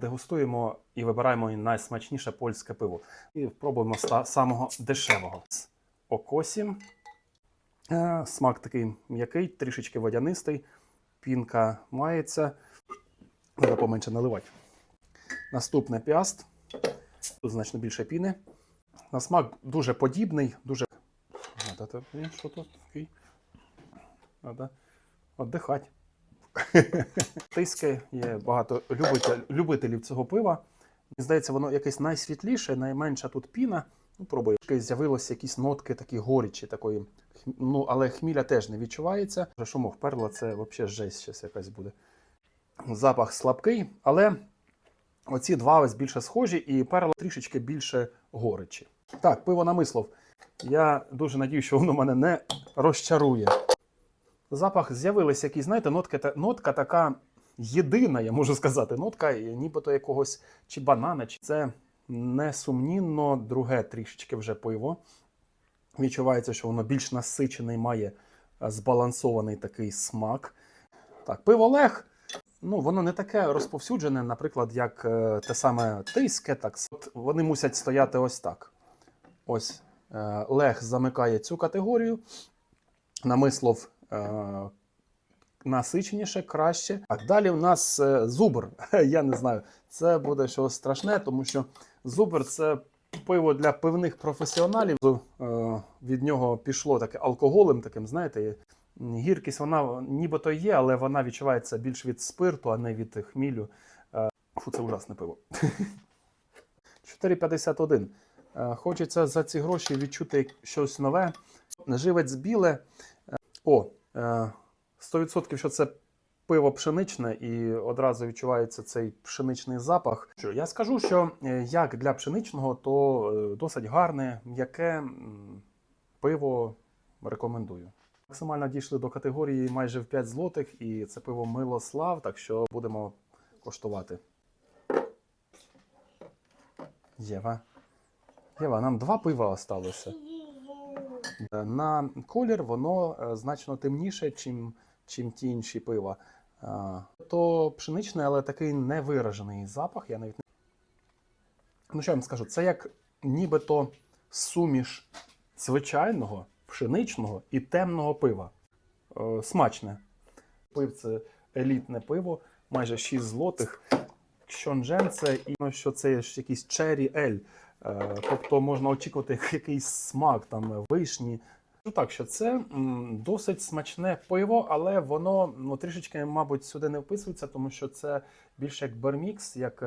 Дегустуємо і вибираємо найсмачніше польське пиво. І пробуємо самого дешевого. З Окосі. Е, Смак такий м'який, трішечки водянистий. Пінка мається. Треба поменше наливати. Наступне піаст. Тут значно більше піни. На смак дуже подібний, дуже. Що тут? Треба віддихати. Тиски є багато любителів цього пива. Мені здається, воно якесь найсвітліше, найменша тут піна. Ну, пробую. З'явилися якісь нотки такі горічі, такої. Ну, але хміля теж не відчувається. Шумов перла, це взагалі жесть щас якась буде. Запах слабкий, але оці два ось більше схожі, і перла трішечки більше горечі. Так, пиво намислов. Я дуже надію, що воно мене не розчарує. Запах з'явилися якісь, знаєте, нотка, нотка така єдина, я можу сказати. Нотка нібито якогось чи банана, чи це несумнінно друге трішечки вже пиво. Відчувається, що воно більш насичений, має е, збалансований такий смак. Так, пиво Лех, ну, воно не таке розповсюджене, наприклад, як е, те саме тиске. Так, вони мусять стояти ось так. Ось е, Лех замикає цю категорію. Намислов насиченіше, краще. Так, далі у нас е, зубр. Я не знаю, це буде щось страшне, тому що зубр це пиво для пивних професіоналів. Е, від нього пішло таке алкоголем, таким, знаєте. Гіркість вона нібито є, але вона відчувається більш від спирту, а не від хмілю. Е, Фу, це ужасне пиво. 4,51. Е, Хочеться за ці гроші відчути щось нове. Живець біле. Е, О, е, 100% що це пиво пшеничне, і одразу відчувається цей пшеничний запах. Що я скажу, що е, як для пшеничного, то е, досить гарне, м'яке пиво рекомендую. Максимально дійшли до категорії майже в 5 злотих, і це пиво Милослав, так що будемо коштувати. Єва. Єва, нам два пива осталося. Е, На колір воно е, значно темніше, чим, чим ті інші пива. То пшеничний, але такий невиражений запах. Я навіть не... Ну, що я вам скажу, це як нібито суміш звичайного, пшеничного і темного пива. Е, Смачне. Пив це елітне пиво, майже 6 злотих. Кщонжен це і ну, що це якийсь черрі ель. Е, Тобто можна очікувати якийсь смак там вишні. Ну так, що це досить смачне пиво, але воно ну, трішечки, мабуть, сюди не вписується, тому що це більше як бермікс, як е,